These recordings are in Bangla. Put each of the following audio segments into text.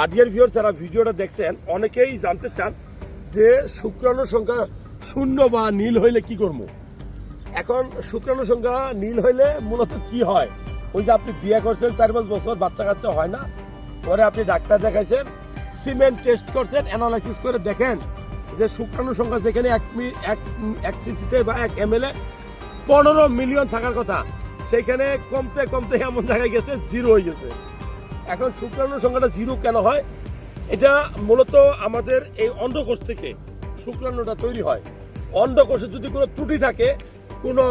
আর ডিয়ার ভিউয়ার যারা ভিডিওটা দেখছেন, অনেকেই জানতে চান যে শুক্রাণুর সংখ্যা শূন্য বা নীল হইলে কি করব? এখন শুক্রাণুর সংখ্যা নীল হইলে মূলত কি হয়? ওই যে আপনি বিয়ে করছেন, চার পাঁচ বছর, বাচ্চা কাচ্চা হয় না। পরে আপনি ডাক্তার দেখাইছেন, সিমেন্ট টেস্ট করছেন অ্যানালাইসিস করে দেখেন যে শুক্রাণুর সংখ্যা যেখানে এক এক সিসিতে বা এক এম এল এ পনেরো মিলিয়ন থাকার কথা সেইখানে কমতে কমতে এমন জায়গায় গেছে জিরো হয়ে গেছে। এখন শুক্রাণুর সংখ্যাটা জিরো কেন হয়? এটা মূলত আমাদের এই অন্ধকোষ থেকে শুক্রাণুটা তৈরি হয়। অন্ডকোষে যদি কোনো ত্রুটি থাকে, কোনো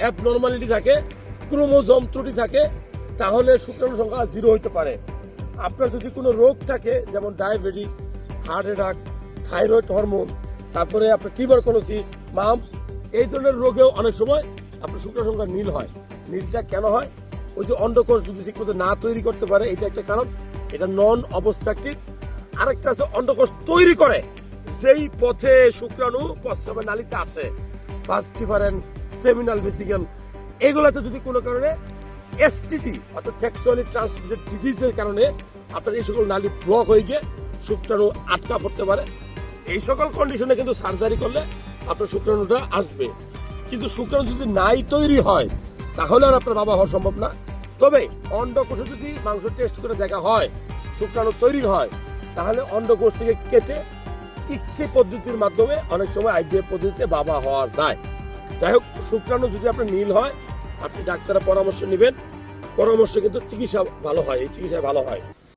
অ্যাবনর্মালিটি থাকে, ক্রোমোজোম ত্রুটি থাকে, তাহলে শুক্রাণু সংখ্যা জিরো হইতে পারে। আপনার যদি কোনো রোগ থাকে, যেমন diabetes heart attack thyroid hormone তারপরে আপনার টিউবারকুলোসিস মাম্পস এই ধরনের রোগেও অনেক সময় আপনার শুক্রাণু সংখ্যা নীল হয়। নীলটা কেন হয়? ওই যে অন্ডকোষ যদি ঠিকমতো না তৈরি করতে পারে, এটা একটা কারণ। এটা নন অবস্ট্রাকটিভ আরেকটা আছে অন্ডকোষ তৈরি করে। যেই পথে শুক্রাণু প্রস্রাবের নালিতে আসে। ফার্স্ট ডিফারেন্ট সেমিনাল ভেসিকেল এগুলোতে যদি কোনো কারণে এসটিডি অর্থাৎ সেক্সুয়ালি ট্রান্সমিটেড ডিজিজের কারণে আপনার এই সকল নালী ব্লক হয়ে গিয়ে শুক্রাণু আটকা পড়তে পারে। এই সকল কন্ডিশনে কিন্তু সার্জারি করলে আপনার শুক্রাণুটা আসবে। কিন্তু শুক্রাণু যদি নাই তৈরি হয়, তাহলে আর আপনার বাবা হওয়া সম্ভব না। তবে অন্ডকোষে যদি মাংস টেস্ট করে দেখা হয়, শুক্রাণু তৈরি হয়, তাহলে অন্ডকোষ থেকে কেটে ইচ্ছে পদ্ধতির মাধ্যমে অনেক সময় আইডিএফ পদ্ধতিতে বাবা হওয়া যায়। যাই হোক, শুক্রাণু যদি আপনার নীল হয়, আপনি ডাক্তারের পরামর্শ নেবেন। পরামর্শ কিন্তু চিকিৎসা ভালো হয়, এই চিকিৎসা ভালো হয়।